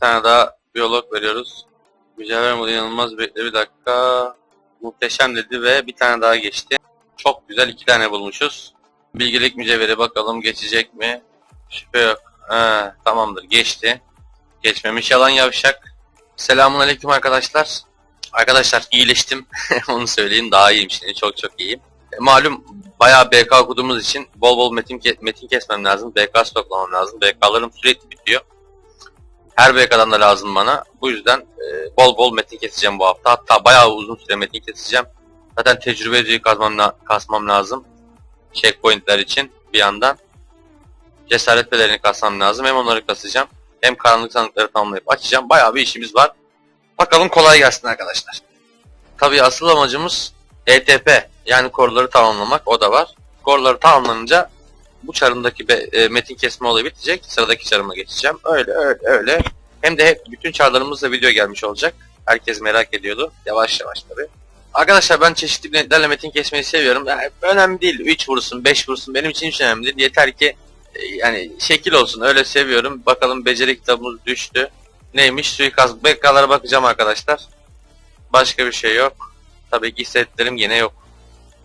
tane daha biyolog veriyoruz. Mücevher modu inanılmaz bekle bir dakika. Muhteşem dedi ve bir tane daha geçti. Çok güzel iki tane bulmuşuz. Bilgelik mücevheri bakalım geçecek mi? Şüphe yok. Ha, tamamdır geçti. Geçmemiş yalan yavşak. Selamun aleyküm arkadaşlar. Arkadaşlar iyileştim. Onu söyleyeyim daha iyiyim şimdi. Çok çok iyiyim. E, malum bayağı BK okuduğumuz için bol bol metin, metin kesmem lazım. BK stoklamam lazım. BK'larım sürekli bitiyor. Her BK'dan da lazım bana. Bu yüzden e, bol bol metin keseceğim bu hafta. Hatta bayağı uzun süre metin keseceğim. Zaten tecrübe yüzüğü kazmam, la- kasmam lazım. Checkpointler için bir yandan. Cesaret pelerini kasmam lazım. Hem onları kasacağım. Hem karanlık sandıkları tamamlayıp açacağım. Bayağı bir işimiz var. Bakalım kolay gelsin arkadaşlar. Tabii asıl amacımız ETP yani korları tamamlamak o da var. Korları tamamlanınca bu çarımdaki be- e, metin kesme olayı bitecek. Sıradaki çarıma geçeceğim. Öyle öyle öyle. Hem de hep bütün çarlarımızla video gelmiş olacak. Herkes merak ediyordu. Yavaş yavaş tabii. Arkadaşlar ben çeşitli netlerle metin kesmeyi seviyorum. Yani önemli değil. 3 vursun, 5 vursun benim için hiç önemli değil. Yeter ki e, yani şekil olsun. Öyle seviyorum. Bakalım beceri kitabımız düştü. Neymiş? Suikast. BK'lara bakacağım arkadaşlar. Başka bir şey yok. Tabii ki setlerim yine yok.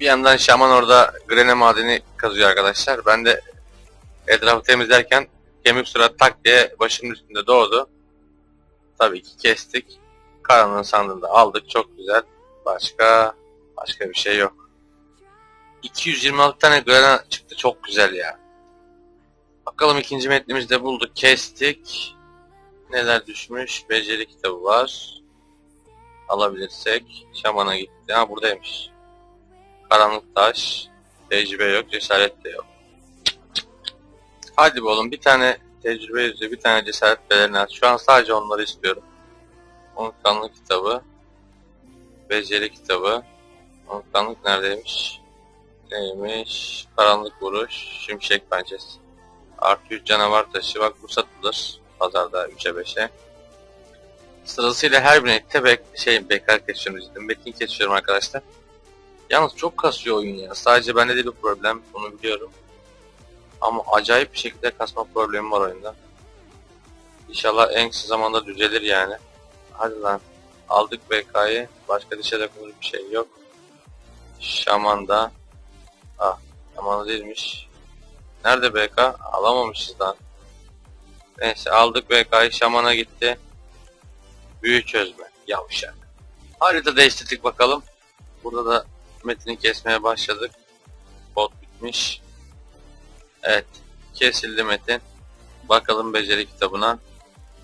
Bir yandan şaman orada grene madeni kazıyor arkadaşlar. Ben de etrafı temizlerken kemik surat tak diye başımın üstünde doğdu. Tabii ki kestik. Karanlığın sandığında aldık. Çok güzel. Başka başka bir şey yok. 226 tane grene çıktı. Çok güzel ya. Bakalım ikinci metnimizi de bulduk. Kestik. Neler düşmüş? Beceri kitabı var. Alabilirsek. Şamana gitti. Ha buradaymış. Karanlık taş. Tecrübe yok. Cesaret de yok. Hadi oğlum bir tane tecrübe yüzüğü, bir tane cesaret belerini at. Şu an sadece onları istiyorum. Unutkanlık kitabı. Beceri kitabı. Unutkanlık neredeymiş? Neymiş? Karanlık vuruş. Şimşek pençesi. Artı 3 canavar taşı. Bak bu satılır. Pazarda 3'e 5'e. Sırasıyla her bir nette bek şey bekar dedim. Metin kesiyorum arkadaşlar. Yalnız çok kasıyor oyun ya. Sadece bende değil bu problem. Bunu biliyorum. Ama acayip bir şekilde kasma problemi var oyunda. İnşallah en kısa zamanda düzelir yani. Hadi lan. Aldık BK'yı. Başka dışa dokunur bir şey yok. Şaman'da. Ah. Şaman'da değilmiş. Nerede BK? Alamamışız lan. Neyse aldık BK'yı. Şaman'a gitti. Büyü çözme. Yavşak. Harita değiştirdik bakalım. Burada da metini kesmeye başladık. Bot bitmiş. Evet. Kesildi metin. Bakalım beceri kitabına.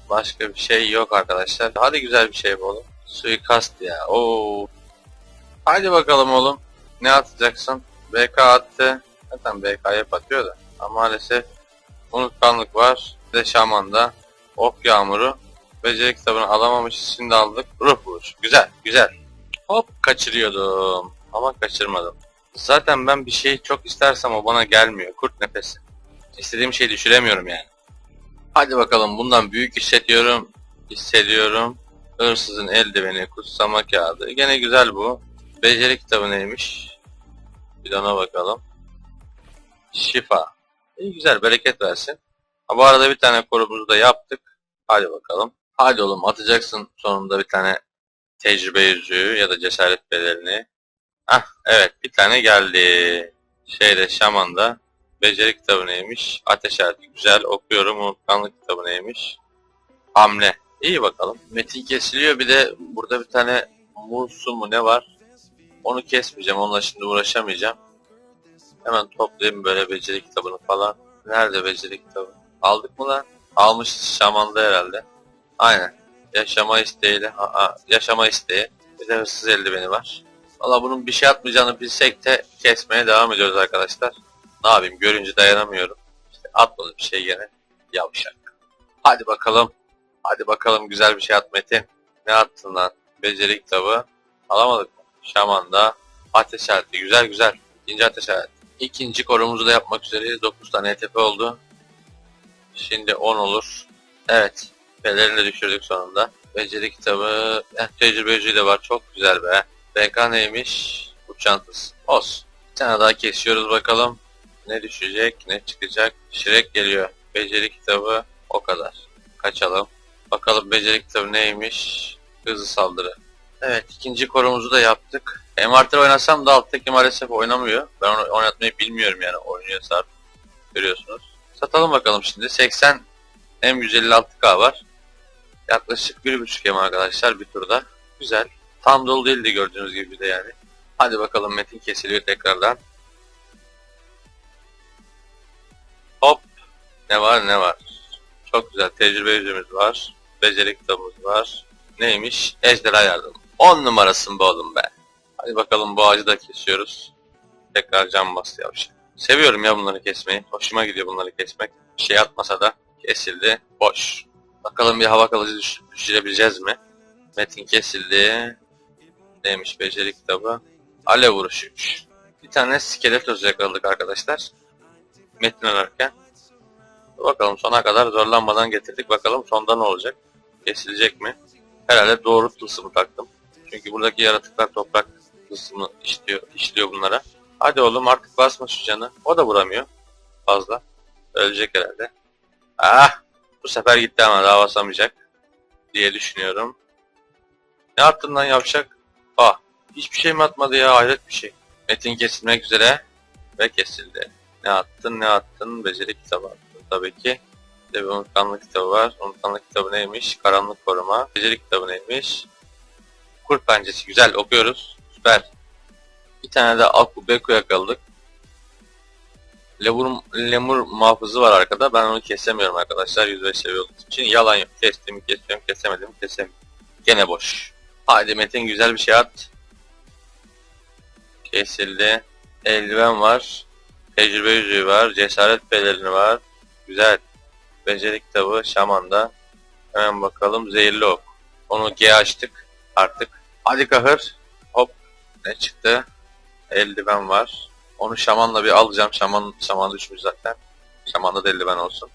Başka bir şey yok arkadaşlar. Hadi güzel bir şey bu oğlum. Suikast ya. Oo. Hadi bakalım oğlum. Ne atacaksın? BK attı. Zaten BK hep atıyor da. Ama maalesef unutkanlık var. Bir de şamanda. Ok yağmuru. Beceri kitabını alamamışız. Şimdi aldık. Ruh vuruş. Güzel. Güzel. Hop kaçırıyordum. Ama kaçırmadım. Zaten ben bir şey çok istersem o bana gelmiyor. Kurt nefesi. İstediğim şeyi düşüremiyorum yani. Hadi bakalım bundan büyük hissediyorum. Hissediyorum. Hırsızın eldiveni, kutsama kağıdı. Gene güzel bu. Beceri kitabı neymiş? Bir ona bakalım. Şifa. İyi güzel bereket versin. Ha, bu arada bir tane korumuzu da yaptık. Hadi bakalım. Hadi oğlum atacaksın sonunda bir tane tecrübe yüzüğü ya da cesaret belerini. Ah evet bir tane geldi. Şeyde şamanda. Beceri kitabı neymiş? Ateş erdi. Güzel okuyorum. Unutkanlık kitabı neymiş? Hamle. İyi bakalım. Metin kesiliyor. Bir de burada bir tane musu mu ne var? Onu kesmeyeceğim. Onunla şimdi uğraşamayacağım. Hemen toplayayım böyle beceri kitabını falan. Nerede beceri kitabı? Aldık mı lan? Almışız şamanda herhalde. Aynen. Yaşama isteğiyle. Aa, yaşama isteği. Bir de hırsız eldiveni var. Valla bunun bir şey atmayacağını bilsek de kesmeye devam ediyoruz arkadaşlar. Ne yapayım görünce dayanamıyorum. İşte atmadı bir şey gene. Yavşak. Hadi bakalım. Hadi bakalım güzel bir şey at Metin. Ne attın lan? Beceri kitabı. Alamadık? Şaman'da. Ateş aleti. Güzel güzel. İkinci ateş aleti. İkinci korumuzu da yapmak üzereyiz. 9 tane ETP oldu. Şimdi 10 olur. Evet. Pelerini de düşürdük sonunda. Beceri kitabı. Eh, tecrübe de var. Çok güzel be. BK neymiş? Bu çantası. Olsun. Bir tane daha kesiyoruz bakalım. Ne düşecek, ne çıkacak. Şirek geliyor. Beceri kitabı o kadar. Kaçalım. Bakalım beceri kitabı neymiş? Hızlı saldırı. Evet ikinci korumuzu da yaptık. Envanter oynasam da alttaki maalesef oynamıyor. Ben onu oynatmayı bilmiyorum yani oynuyor Sarp. Görüyorsunuz. Satalım bakalım şimdi. 80 M156K var. Yaklaşık 1.5 M arkadaşlar bir turda. Güzel. Tam dolu değildi gördüğünüz gibi de yani. Hadi bakalım metin kesiliyor tekrardan. Hop. Ne var ne var. Çok güzel tecrübe yüzümüz var. Beceri kitabımız var. Neymiş? Ejderha yardım. 10 numarasın bu oğlum be. Hadi bakalım bu ağacı da kesiyoruz. Tekrar cam bastı yavşak. Seviyorum ya bunları kesmeyi. Hoşuma gidiyor bunları kesmek. Bir şey atmasa da kesildi. Boş. Bakalım bir hava kalıcı düş düşürebileceğiz mi? Metin kesildi. Neymiş beceri kitabı? Alev vuruşuymuş. Bir tane skelet yakaladık arkadaşlar. Metin ararken. Bakalım sona kadar zorlanmadan getirdik. Bakalım sonda ne olacak? Kesilecek mi? Herhalde doğru tılsımı taktım. Çünkü buradaki yaratıklar toprak tılsımı işliyor, işliyor bunlara. Hadi oğlum artık basma şu canı. O da vuramıyor. Fazla. Ölecek herhalde. Ah! Bu sefer gitti ama daha basamayacak. Diye düşünüyorum. Ne attın lan yavşak? Ah! Hiçbir şey mi atmadı ya? Hayret bir şey. Metin kesilmek üzere. Ve kesildi. Ne attın ne attın? Beceri kitabı attın tabii ki. De bir unutkanlık kitabı var. Unutkanlık kitabı neymiş? Karanlık koruma. Beceri kitabı neymiş? Kurt pençesi. Güzel okuyoruz. Süper. Bir tane de Aku Beku yakaladık. Lemur, lemur muhafızı var arkada. Ben onu kesemiyorum arkadaşlar. 105 seviye olduğu için. Yalan yok. Kestim, kesiyorum, kesemedim, kesemiyorum. Gene boş. Haydi Metin güzel bir şey at. Kesildi. Eldiven var. Tecrübe yüzüğü var. Cesaret pelerini var. Güzel. Beceri kitabı şamanda. Hemen bakalım. Zehirli ok. Onu G açtık artık. Hadi kahır. Hop. Ne çıktı? Eldiven var. Onu şamanla bir alacağım. Şaman, şaman düşmüş zaten. Şamanda da eldiven olsun.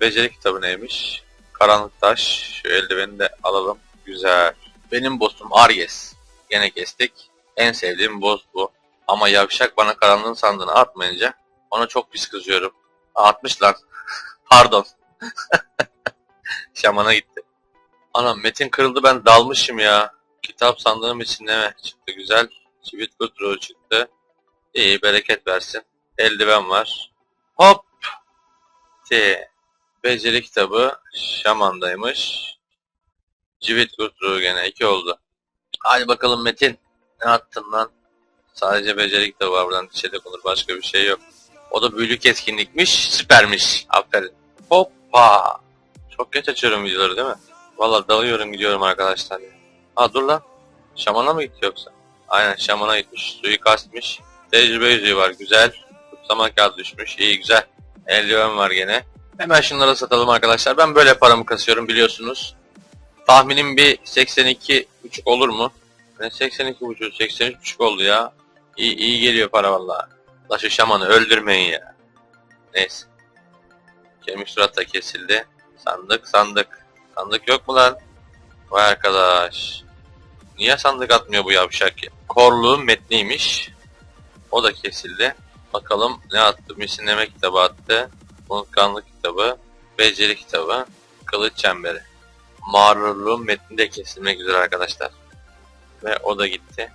Beceri kitabı neymiş? Karanlık taş. Şu eldiveni de alalım. Güzel. Benim boss'um Aries. Gene kestik. En sevdiğim boss bu. Ama yavşak bana karanlığın sandığını atmayınca ona çok pis kızıyorum. Atmış lan. Pardon. Şamana gitti. Anam metin kırıldı ben dalmışım ya. Kitap sandığım içinde mi? Çıktı güzel. Çivit kutruğu çıktı. İyi bereket versin. Eldiven var. Hop. T. Beceri kitabı Şaman'daymış. Civit kutruğu gene iki oldu. Hadi bakalım Metin. Ne attın lan? Sadece beceri kitabı var buradan dişe olur başka bir şey yok. O da büyülük etkinlikmiş, süpermiş. Aferin. Hoppa. Çok geç açıyorum videoları değil mi? Valla dalıyorum gidiyorum arkadaşlar. Ha dur lan. Şamana mı gitti yoksa? Aynen şamana gitmiş. Suyu kastmış. Tecrübe yüzüğü var güzel. Kutsama kağıdı düşmüş. İyi güzel. Eldiven var gene. Hemen şunları satalım arkadaşlar. Ben böyle paramı kasıyorum biliyorsunuz. Tahminim bir 82,5 olur mu? Ben 82,5 83,5 oldu ya. İyi, iyi geliyor para vallahi. La şu şamanı öldürmeyin ya. Neyse. Kemik surat da kesildi. Sandık sandık. Sandık yok mu lan? Vay arkadaş. Niye sandık atmıyor bu yavşak ya? Korluğun metniymiş. O da kesildi. Bakalım ne attı? Misinleme kitabı attı. Unutkanlık kitabı. Beceri kitabı. Kılıç çemberi. Mağrurluğun metni de kesilmek üzere arkadaşlar. Ve o da gitti.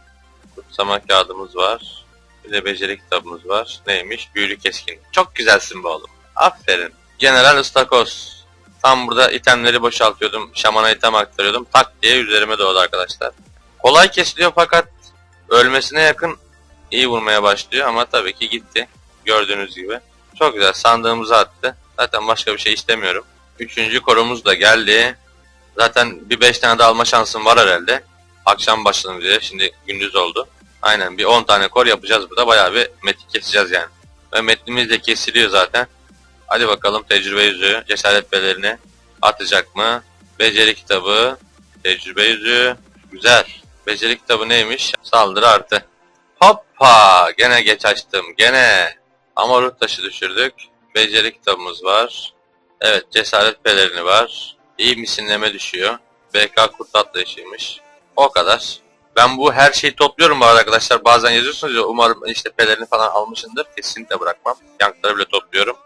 Kutsama kağıdımız var. Bir de beceri kitabımız var. Neymiş? Büyülü keskin. Çok güzelsin be oğlum. Aferin. General Istakoz. Tam burada itemleri boşaltıyordum. Şamana item aktarıyordum. Tak diye üzerime doğdu arkadaşlar. Kolay kesiliyor fakat ölmesine yakın iyi vurmaya başlıyor ama tabii ki gitti. Gördüğünüz gibi. Çok güzel sandığımızı attı. Zaten başka bir şey istemiyorum. Üçüncü korumuz da geldi. Zaten bir 5 tane de alma şansım var herhalde. Akşam başladım diye. Şimdi gündüz oldu. Aynen bir 10 tane kor yapacağız burada. Bayağı bir metin keseceğiz yani. Ve metnimiz de kesiliyor zaten. Hadi bakalım tecrübe yüzüğü, cesaret belerini atacak mı? Beceri kitabı, tecrübe yüzüğü. Güzel. Beceri kitabı neymiş? Saldırı artı. Hoppa! Gene geç açtım. Gene. Ama ruh taşı düşürdük. Beceri kitabımız var. Evet cesaret pelerini var. İyi misinleme düşüyor. BK kurt atlayışıymış. O kadar. Ben bu her şeyi topluyorum bu arada arkadaşlar. Bazen yazıyorsunuz ya umarım işte pelerini falan almışındır. Kesinlikle bırakmam. Yankları bile topluyorum.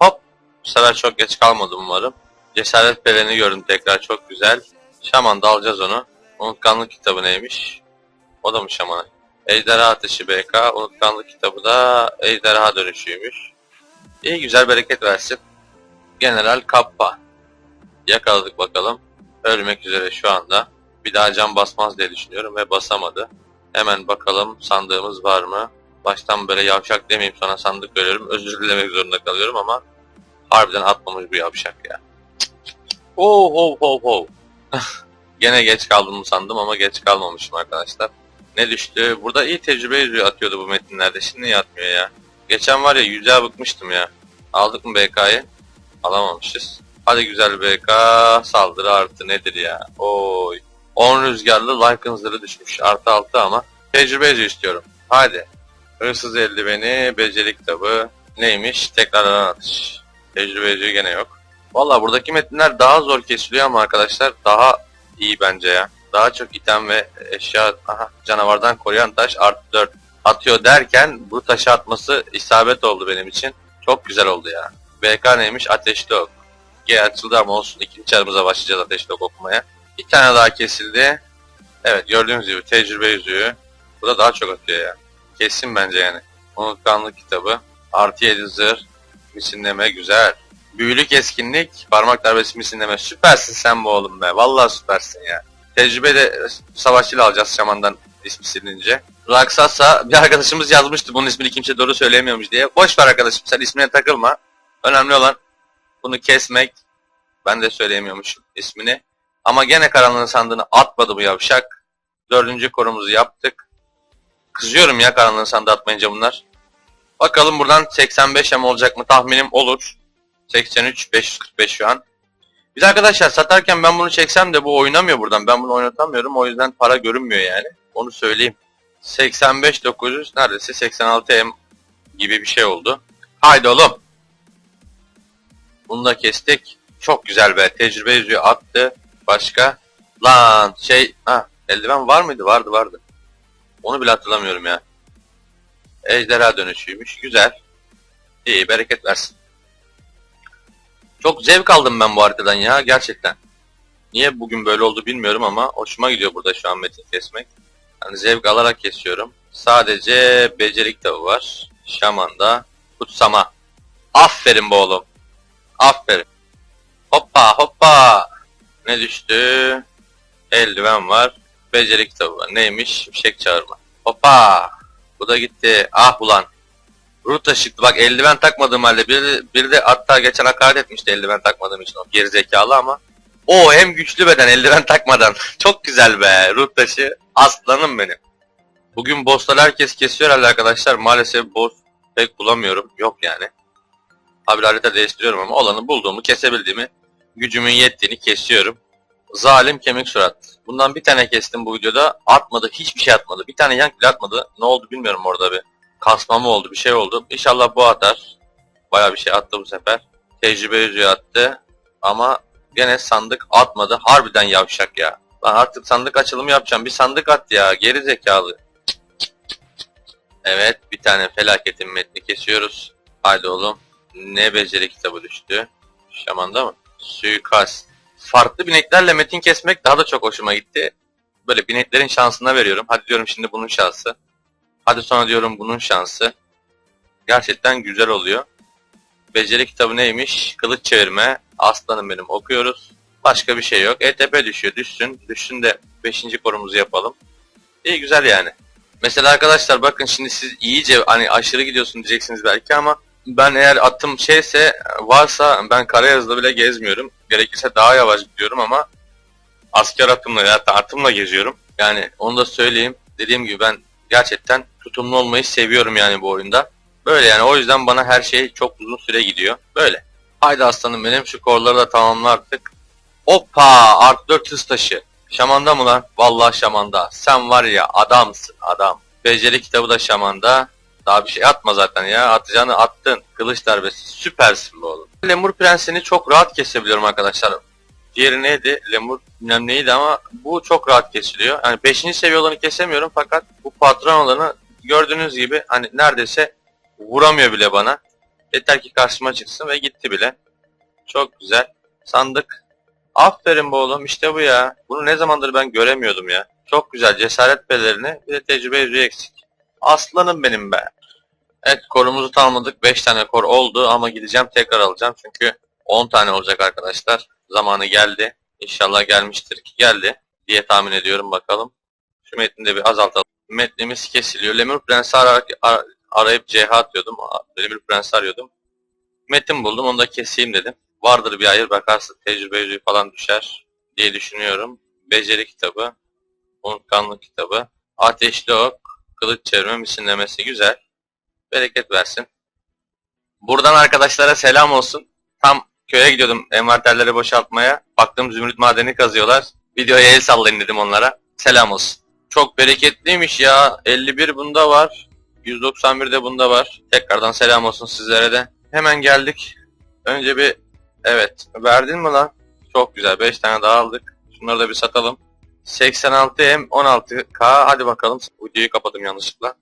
Hop. Bu sefer çok geç kalmadım umarım. Cesaret Belen'i gördüm tekrar çok güzel. Şaman da alacağız onu. Unutkanlık kitabı neymiş? O da mı şamanı? Ejderha Ateşi BK. Unutkanlık kitabı da ejderha dönüşüymüş. İyi güzel bereket versin. General Kappa. Yakaladık bakalım. Ölmek üzere şu anda. Bir daha can basmaz diye düşünüyorum ve basamadı. Hemen bakalım sandığımız var mı? Baştan böyle yavşak demeyeyim sonra sandık görüyorum. Özür dilemek zorunda kalıyorum ama harbiden atmamış bu yavşak ya. Oh oh oh oh. Gene geç kaldım sandım ama geç kalmamışım arkadaşlar. Ne düştü? Burada iyi tecrübe atıyordu bu metinlerde. Şimdi niye atmıyor ya? Geçen var ya yüzüğe bıkmıştım ya. Aldık mı BK'yı? Alamamışız. Hadi güzel BK saldırı artı nedir ya? Oy. 10 rüzgarlı Lycan zırhı düşmüş. Artı 6 ama. Tecrübe yüzüğü istiyorum. Hadi. Hırsız eldiveni, beceri kitabı. Neymiş? Tekrardan atış. Tecrübe yüzüğü gene yok. Valla buradaki metinler daha zor kesiliyor ama arkadaşlar daha iyi bence ya. Daha çok item ve eşya aha, canavardan koruyan taş artı 4 atıyor derken bu taşı atması isabet oldu benim için. Çok güzel oldu ya. BK neymiş? Ateşli ok. G açıldı ama olsun. İkinci çarımıza başlayacağız ateşli ok okumaya. Bir tane daha kesildi. Evet gördüğünüz gibi tecrübe yüzüğü. Bu da daha çok atıyor ya. Kesin bence yani. Unutkanlık kitabı. Artı 7 zırh. Misinleme güzel. Büyülük eskinlik. Parmak darbesi misinleme. Süpersin sen bu oğlum be. Vallahi süpersin ya. Tecrübe de savaşçıyla alacağız şamandan ismi silince. Raksasa bir arkadaşımız yazmıştı bunun ismini kimse doğru söyleyemiyormuş diye. Boş ver arkadaşım sen ismine takılma. Önemli olan bunu kesmek. Ben de söyleyemiyormuşum ismini. Ama gene karanlığın sandığını atmadı bu yavşak. Dördüncü korumuzu yaptık. Kızıyorum ya karanlığın sandığı atmayınca bunlar. Bakalım buradan 85 M olacak mı tahminim olur. 83 545 şu an. Biz arkadaşlar satarken ben bunu çeksem de bu oynamıyor buradan. Ben bunu oynatamıyorum. O yüzden para görünmüyor yani. Onu söyleyeyim. 85 900 neredeyse 86 M gibi bir şey oldu. Haydi oğlum. Bunu da kestik. Çok güzel be. Tecrübe yüzüğü attı. Başka? Lan şey ha eldiven var mıydı? Vardı vardı. Onu bile hatırlamıyorum ya. Ejderha dönüşüymüş. Güzel. İyi bereket versin. Çok zevk aldım ben bu haritadan ya gerçekten. Niye bugün böyle oldu bilmiyorum ama hoşuma gidiyor burada şu an metin kesmek. Yani zevk alarak kesiyorum. Sadece beceri kitabı var. Şaman'da kutsama. Aferin bu oğlum. Aferin. Hoppa hoppa. Ne düştü? Eldiven var. Beceri kitabı var. Neymiş? Şimşek çağırma. Hoppa. Bu da gitti. Ah ulan. Ruta çıktı. Bak eldiven takmadığım halde bir bir de hatta geçen hakaret etmişti eldiven takmadığım için o gerizekalı ama. O hem güçlü beden eldiven takmadan. Çok güzel be. Ruh taşı aslanım benim. Bugün bosslar herkes kesiyor herhalde arkadaşlar. Maalesef boss pek bulamıyorum. Yok yani. Abi harita değiştiriyorum ama olanı bulduğumu kesebildiğimi gücümün yettiğini kesiyorum. Zalim kemik surat. Bundan bir tane kestim bu videoda. Atmadı. Hiçbir şey atmadı. Bir tane yank bile atmadı. Ne oldu bilmiyorum orada bir. Kasma mı oldu? Bir şey oldu. İnşallah bu atar. Baya bir şey attı bu sefer. Tecrübe yüzüğü attı. Ama gene sandık atmadı. Harbiden yavşak ya. Lan artık sandık açılımı yapacağım. Bir sandık at ya. Geri zekalı. Evet. Bir tane felaketin metni kesiyoruz. Haydi oğlum. Ne beceri kitabı düştü. Şaman'da mı? Suikast. Farklı bineklerle metin kesmek daha da çok hoşuma gitti. Böyle bineklerin şansına veriyorum. Hadi diyorum şimdi bunun şansı. Hadi sonra diyorum bunun şansı. Gerçekten güzel oluyor. Beceri kitabı neymiş? Kılıç çevirme. Aslanım benim okuyoruz. Başka bir şey yok. ETP düşüyor. Düşsün. Düşsün de 5. korumuzu yapalım. İyi güzel yani. Mesela arkadaşlar bakın şimdi siz iyice hani aşırı gidiyorsun diyeceksiniz belki ama ben eğer atım şeyse varsa ben Karayazı'da bile gezmiyorum. Gerekirse daha yavaş gidiyorum ama asker atımla ya da atımla geziyorum. Yani onu da söyleyeyim. Dediğim gibi ben gerçekten tutumlu olmayı seviyorum yani bu oyunda. Böyle yani o yüzden bana her şey çok uzun süre gidiyor. Böyle. Haydi aslanım benim şu korları da tamamla artık. Hoppa art 4 hız taşı. Şamanda mı lan? Vallahi şamanda. Sen var ya adamsın adam. Beceri kitabı da şamanda. Daha bir şey atma zaten ya. Atacağını attın. Kılıç darbesi. Süpersin bu oğlum. Lemur prensini çok rahat kesebiliyorum arkadaşlar. Diğeri neydi? Lemur bilmem neydi ama bu çok rahat kesiliyor. Yani 5. seviye olanı kesemiyorum fakat bu patron olanı gördüğünüz gibi hani neredeyse vuramıyor bile bana. Yeter ki karşıma çıksın ve gitti bile. Çok güzel. Sandık. Aferin be oğlum işte bu ya. Bunu ne zamandır ben göremiyordum ya. Çok güzel cesaret pelerini bir de tecrübe yüzüğü eksik. Aslanım benim be. Evet korumuzu tamamladık. 5 tane kor oldu ama gideceğim tekrar alacağım. Çünkü 10 tane olacak arkadaşlar. Zamanı geldi. İnşallah gelmiştir ki geldi diye tahmin ediyorum bakalım. Şu metni de bir azaltalım. Metnimiz kesiliyor. Lemur Prens'i ararak, ar- arayıp CH atıyordum. Lemur Prens'i arıyordum. Metin buldum onu da keseyim dedim. Vardır bir hayır bakarsın tecrübe falan düşer diye düşünüyorum. Beceri kitabı, unutkanlık kitabı, ateşli ok, kılıç çevirme misinlemesi güzel. Bereket versin. Buradan arkadaşlara selam olsun. Tam köye gidiyordum envanterleri boşaltmaya. Baktım zümrüt madeni kazıyorlar. Videoya el sallayın dedim onlara. Selam olsun. Çok bereketliymiş ya. 51 bunda var. 191 de bunda var. Tekrardan selam olsun sizlere de. Hemen geldik. Önce bir evet verdin mi lan? Çok güzel 5 tane daha aldık. Şunları da bir satalım. 86M 16K hadi bakalım. Videoyu kapadım yanlışlıkla.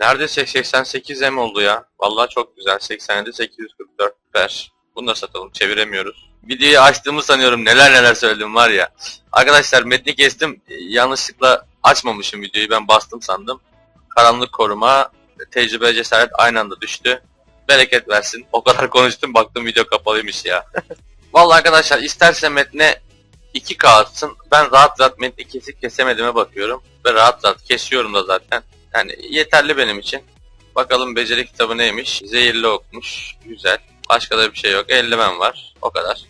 Neredeyse 88M oldu ya. Vallahi çok güzel. 87 844 ver. Bunu da satalım. Çeviremiyoruz. Videoyu açtığımı sanıyorum. Neler neler söyledim var ya. Arkadaşlar metni kestim. Yanlışlıkla açmamışım videoyu. Ben bastım sandım. Karanlık koruma, tecrübe cesaret aynı anda düştü. Bereket versin. O kadar konuştum baktım video kapalıymış ya. Vallahi arkadaşlar isterse metne 2K atsın. Ben rahat rahat metni kesip kesemediğime bakıyorum. Ve rahat rahat kesiyorum da zaten. Yani yeterli benim için. Bakalım beceri kitabı neymiş? Zehirli okmuş. Güzel. Başka da bir şey yok. Eldiven var. O kadar.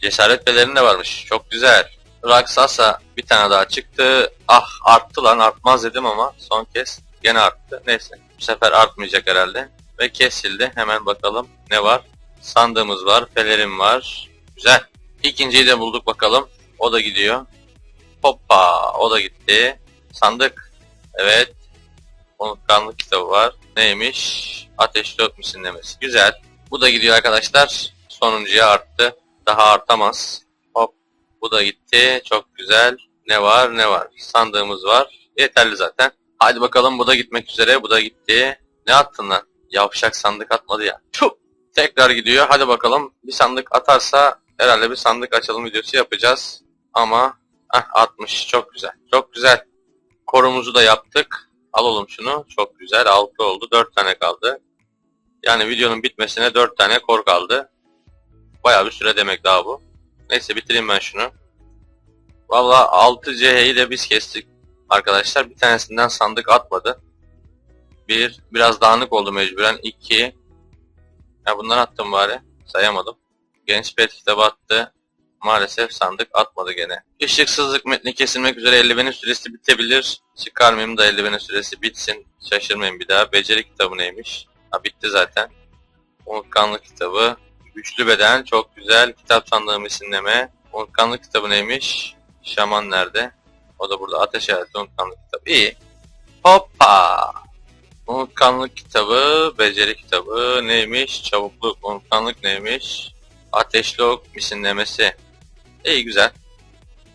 Cesaret pelerini de varmış. Çok güzel. Raksasa bir tane daha çıktı. Ah arttı lan artmaz dedim ama son kez gene arttı. Neyse bu sefer artmayacak herhalde. Ve kesildi. Hemen bakalım ne var. Sandığımız var. Pelerin var. Güzel. İkinciyi de bulduk bakalım. O da gidiyor. Hoppa o da gitti. Sandık. Evet. Unutkanlık kitabı var. Neymiş? Ateşli ot misinlemesi. Güzel. Bu da gidiyor arkadaşlar. Sonuncuya arttı. Daha artamaz. Hop. Bu da gitti. Çok güzel. Ne var ne var. Sandığımız var. Yeterli zaten. Hadi bakalım bu da gitmek üzere. Bu da gitti. Ne attın lan? Yavşak sandık atmadı ya. Tüh. Tekrar gidiyor. Hadi bakalım. Bir sandık atarsa herhalde bir sandık açalım videosu yapacağız. Ama ah, atmış. Çok güzel. Çok güzel. Korumuzu da yaptık. Alalım şunu. Çok güzel. 6 oldu. 4 tane kaldı. Yani videonun bitmesine 4 tane kor kaldı. Bayağı bir süre demek daha bu. Neyse bitireyim ben şunu. Valla 6 CH'yi de biz kestik arkadaşlar. Bir tanesinden sandık atmadı. Bir, biraz dağınık oldu mecburen. 2, ya bundan attım bari. Sayamadım. Genç pet kitabı attı. Maalesef sandık atmadı gene. Işıksızlık metni kesilmek üzere eldivenin süresi bitebilir. Çıkarmayayım da eldivenin süresi bitsin. Şaşırmayın bir daha. Beceri kitabı neymiş? Ha bitti zaten. Unutkanlık kitabı. Güçlü beden çok güzel. Kitap sandığı misinleme. Unutkanlık kitabı neymiş? Şaman nerede? O da burada. Ateş hayatı unutkanlık kitabı. İyi. Hoppa. Unutkanlık kitabı, beceri kitabı neymiş? Çabukluk, unutkanlık neymiş? Ateşli ok misinlemesi. İyi güzel.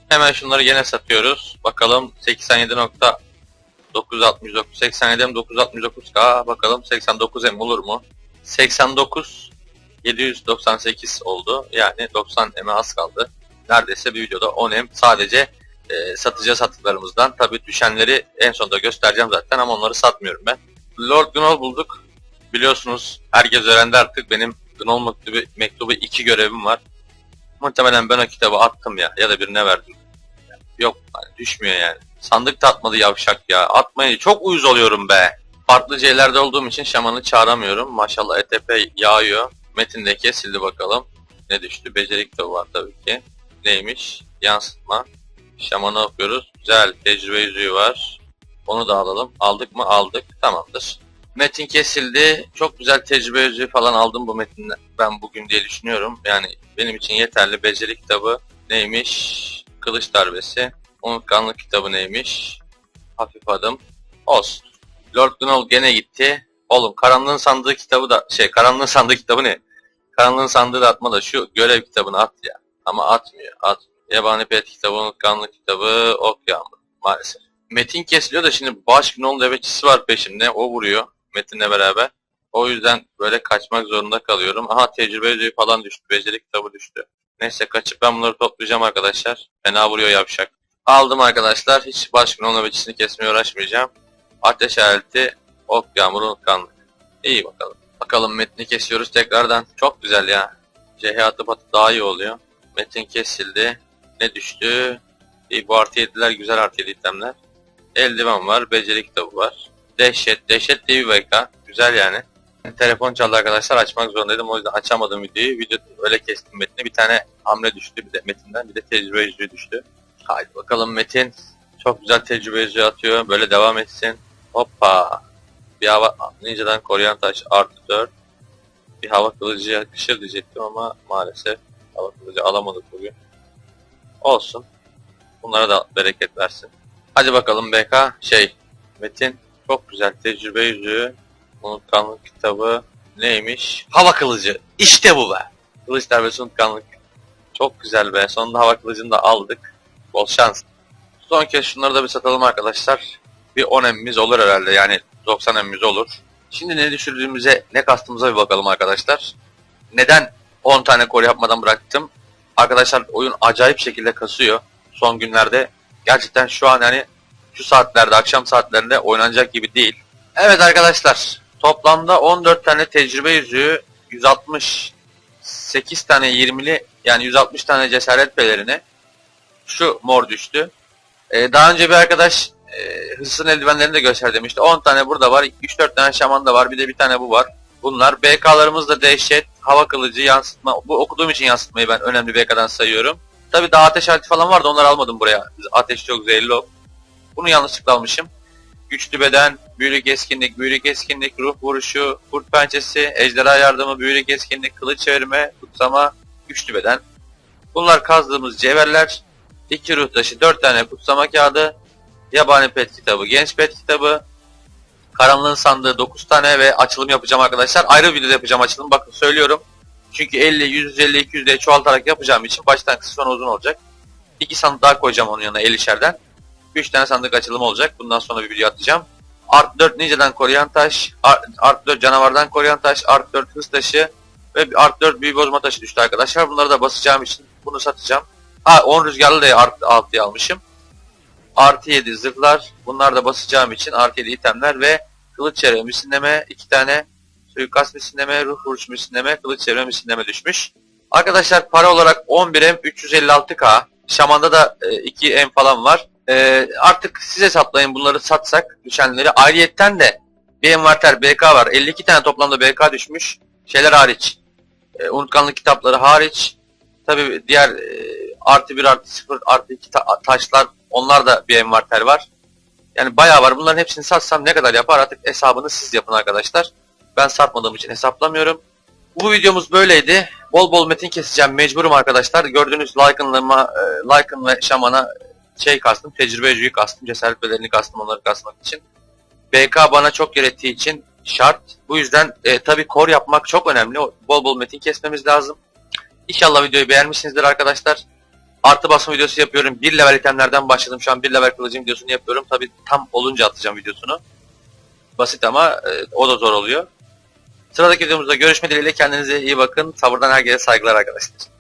Hemen şunları yine satıyoruz. Bakalım 87.969 87 969K bakalım 89M olur mu? 89 798 oldu. Yani 90 M'e az kaldı. Neredeyse bir videoda 10 M sadece e, satacağız sattıklarımızdan. Tabii düşenleri en sonunda göstereceğim zaten ama onları satmıyorum ben. Lord Gnoll bulduk. Biliyorsunuz herkes öğrendi artık benim Gnoll mektubu, mektubu 2 görevim var. Muhtemelen ben o kitabı attım ya ya da birine verdim. Yok hani düşmüyor yani. Sandık da atmadı yavşak ya. Atmayı çok uyuz oluyorum be. Farklı şeylerde olduğum için şamanı çağıramıyorum. Maşallah ETP yağıyor. Metin de kesildi bakalım. Ne düştü? Beceri kitabı var tabii ki. Neymiş? Yansıtma. Şamanı okuyoruz. Güzel. Tecrübe yüzüğü var. Onu da alalım. Aldık mı? Aldık. Tamamdır. Metin kesildi. Çok güzel tecrübe yüzüğü falan aldım bu metinden. Ben bugün diye düşünüyorum. Yani benim için yeterli. Beceri kitabı neymiş? Kılıç darbesi. Unutkanlık kitabı neymiş? Hafif adım. Olsun. Lord Gnoll gene gitti. Oğlum karanlığın sandığı kitabı da şey karanlığın sandığı kitabı ne? Karanlığın sandığı da atma da şu görev kitabını at ya. Ama atmıyor. At. Yabani pet kitabı, unutkanlık kitabı, ok yağmur. Maalesef. Metin kesiliyor da şimdi baş Gnoll nöbetçisi var peşimde. O vuruyor Metin'le beraber. O yüzden böyle kaçmak zorunda kalıyorum. Aha tecrübe yüzüğü falan düştü. Beceri kitabı düştü. Neyse kaçıp ben bunları toplayacağım arkadaşlar. Fena vuruyor yavşak. Aldım arkadaşlar. Hiç başka onunla biçisini kesmeye uğraşmayacağım. Ateş aleti, ok yağmuru, unutkanlık. İyi bakalım. Bakalım metni kesiyoruz tekrardan. Çok güzel ya. CH atıp atıp daha iyi oluyor. Metin kesildi. Ne düştü? İyi bu artı yediler güzel artı yedi itemler. Eldiven var, beceri kitabı var. Dehşet, dehşet diye bir VK. Güzel yani. Telefon çaldı arkadaşlar açmak zorundaydım o yüzden açamadım videoyu. Video öyle kestim metni. Bir tane hamle düştü bir de metinden bir de tecrübe yüzüğü düştü. Haydi bakalım Metin. Çok güzel tecrübe yüzüğü atıyor. Böyle devam etsin. Hoppa. Bir hava ninjadan koruyan taş artı 4. Bir hava kılıcı yakışır diyecektim ama maalesef hava kılıcı alamadık bugün. Olsun. Bunlara da bereket versin. Hadi bakalım BK şey Metin çok güzel tecrübe yüzüğü unutkanlık kitabı neymiş? Hava kılıcı. İşte bu be. Kılıç darbesi unutkanlık. Çok güzel be. Sonunda hava kılıcını da aldık. Bol şans. Son kez şunları da bir satalım arkadaşlar. Bir 10 emmimiz olur herhalde. Yani 90 emmimiz olur. Şimdi ne düşürdüğümüze, ne kastığımıza bir bakalım arkadaşlar. Neden 10 tane kor yapmadan bıraktım? Arkadaşlar oyun acayip şekilde kasıyor. Son günlerde. Gerçekten şu an yani şu saatlerde, akşam saatlerinde oynanacak gibi değil. Evet arkadaşlar. Toplamda 14 tane tecrübe yüzüğü, 168 tane 20'li yani 160 tane cesaret pelerini şu mor düştü. Ee, daha önce bir arkadaş e, hırsızın eldivenlerini de göster demişti. 10 tane burada var. 3-4 tane şaman da var. Bir de bir tane bu var. Bunlar. BK'larımız da dehşet. Hava kılıcı, yansıtma. Bu okuduğum için yansıtmayı ben önemli BK'dan sayıyorum. Tabi daha ateş aleti falan vardı. Onları almadım buraya. Ateş çok zehirli. Bunu yanlışlıkla almışım. Güçlü beden, büyülük eskinlik, büyülük eskinlik, ruh vuruşu, kurt pençesi, ejderha yardımı, büyülük eskinlik, kılıç çevirme, kutsama, güçlü beden. Bunlar kazdığımız cevherler. 2 ruh taşı, 4 tane kutsama kağıdı, yabani pet kitabı, genç pet kitabı, karanlığın sandığı 9 tane ve açılım yapacağım arkadaşlar. Ayrı videoda yapacağım açılım. Bakın söylüyorum. Çünkü 50, 150, 200 diye çoğaltarak yapacağım için baştan kısa sonra uzun olacak. 2 sandık daha koyacağım onun yanına 50'şerden. 3 tane sandık açılımı olacak. Bundan sonra bir video atacağım. Art 4 ninjadan koruyan taş, art, art 4 canavardan koruyan taş, art 4 hız taşı ve art 4 büyü bozma taşı düştü arkadaşlar. Bunları da basacağım için bunu satacağım. Ha 10 rüzgarlı da art 6'ya almışım. Artı 7 zırhlar. Bunlar da basacağım için artı 7 itemler ve kılıç çevre misinleme 2 tane suikast misinleme, ruh vuruş misinleme, kılıç çevre misinleme düşmüş. Arkadaşlar para olarak 11M 356K. Şaman'da da 2M falan var. Ee, artık siz hesaplayın bunları satsak düşenleri. Ayrıyetten de bir envanter BK var. 52 tane toplamda BK düşmüş. Şeyler hariç. E, unutkanlık kitapları hariç. Tabi diğer e, artı 1 artı 0 artı 2 ta- taşlar onlar da bir envanter var. Yani bayağı var. Bunların hepsini satsam ne kadar yapar artık hesabını siz yapın arkadaşlar. Ben satmadığım için hesaplamıyorum. Bu videomuz böyleydi. Bol bol metin keseceğim mecburum arkadaşlar. Gördüğünüz Lycan'larıma, e, Lycan ve Şaman'a şey kastım, tecrübe yüzüğü kastım, cesaret belerini kastım onları kastmak için. BK bana çok gerektiği için şart. Bu yüzden e, tabi kor yapmak çok önemli. Bol bol metin kesmemiz lazım. İnşallah videoyu beğenmişsinizdir arkadaşlar. Artı basma videosu yapıyorum. Bir level itemlerden başladım. Şu an bir level kılıcın videosunu yapıyorum. Tabi tam olunca atacağım videosunu. Basit ama e, o da zor oluyor. Sıradaki videomuzda görüşmek dileğiyle kendinize iyi bakın. Sabırdan herkese saygılar arkadaşlar.